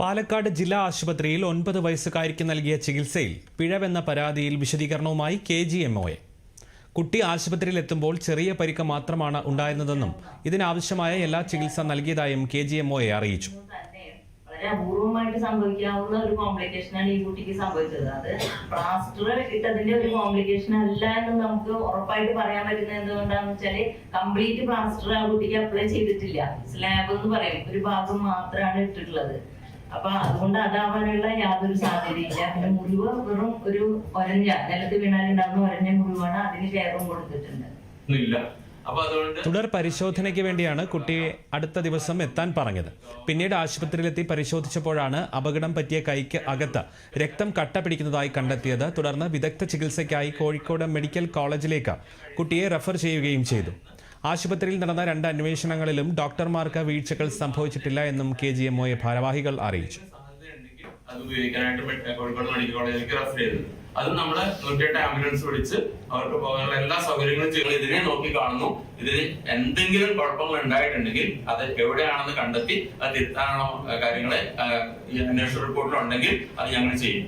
പാലക്കാട് ജില്ലാ ആശുപത്രിയിൽ ഒൻപത് വയസ്സുകാരിക്ക് നൽകിയ ചികിത്സയിൽ പിഴവെന്ന പരാതിയിൽ വിശദീകരണവുമായി കെ ജി എം ഒയെ കുട്ടി ആശുപത്രിയിൽ എത്തുമ്പോൾ ചെറിയ പരിക്ക് മാത്രമാണ് ഉണ്ടായിരുന്നതെന്നും ഇതിനാവശ്യമായ എല്ലാ ചികിത്സ നൽകിയതായും കെ ജി എം ഒയെ അറിയിച്ചു. അപൂർവമായിട്ട് സംഭവിക്കാവുന്ന ഒരു കോംപ്ലിക്കേഷനാണ് ഈ കുട്ടിക്ക് സംഭവിച്ചത്. അത് പ്ലാസ്റ്റർ ഇട്ടതിന്റെ ഒരു കോംപ്ലിക്കേഷൻ അല്ല എന്ന് നമുക്ക് ഉറപ്പായിട്ട് പറയാൻ പറ്റുന്നത് എന്തുകൊണ്ടാന്ന് വെച്ചാൽ കംപ്ലീറ്റ് പ്ലാസ്റ്റർ ആ കുട്ടിക്ക് അപ്ലൈ ചെയ്തിട്ടില്ല. സ്ലാബ് എന്ന് പറയും. ഒരു ഭാഗം മാത്രമാണ് ഇട്ടിട്ടുള്ളത്. അപ്പൊ അതുകൊണ്ട് അതാവാനുള്ള യാതൊരു സാധ്യതയില്ല. പിന്നെ മുറിവ് വെറും ഒരു ഒരഞ്ഞ നിലത്ത് വീണാലുണ്ടാകുന്ന ഒരഞ്ഞ മുറിവാണ് അതിന് കെയറും കൊടുത്തിട്ടുണ്ട്. ഇല്ല. അപ്പൊ അതുകൊണ്ട് തുടർ പരിശോധനയ്ക്ക് വേണ്ടിയാണ് കുട്ടിയെ അടുത്ത ദിവസം എത്താൻ പറഞ്ഞത്. പിന്നീട് ആശുപത്രിയിലെത്തി പരിശോധിച്ചപ്പോഴാണ് അപകടം പറ്റിയ കൈക്ക് അകത്ത് രക്തം കട്ട പിടിക്കുന്നതായി കണ്ടെത്തിയത്. തുടർന്ന് വിദഗ്ധ ചികിത്സയ്ക്കായി കോഴിക്കോട് മെഡിക്കൽ കോളേജിലേക്ക് കുട്ടിയെ റഫർ ചെയ്യുകയും ചെയ്തു. ആശുപത്രിയിൽ നടന്ന രണ്ട് അന്വേഷണങ്ങളിലും ഡോക്ടർമാർക്ക് വീഴ്ചകൾ സംഭവിച്ചിട്ടില്ല എന്നും കെ ജി എം ഭാരവാഹികൾ അറിയിച്ചു. അത് കോളേജിലേക്ക് അത് നമ്മൾ തീർച്ചയായിട്ടും ആംബുലൻസ് വിളിച്ച് അവർക്ക് പോകാനുള്ള എല്ലാ സൗകര്യങ്ങളും ചെയ്യുന്നത് ഇതിനെ നോക്കി കാണുന്നു. ഇതിന് എന്തെങ്കിലും കുഴപ്പങ്ങൾ ഉണ്ടായിട്ടുണ്ടെങ്കിൽ അത് എവിടെയാണെന്ന് കണ്ടെത്തി അത് തിരുത്താനുള്ള കാര്യങ്ങളെ അന്വേഷണ റിപ്പോർട്ടിലുണ്ടെങ്കിൽ അത് ഞങ്ങൾ ചെയ്യും.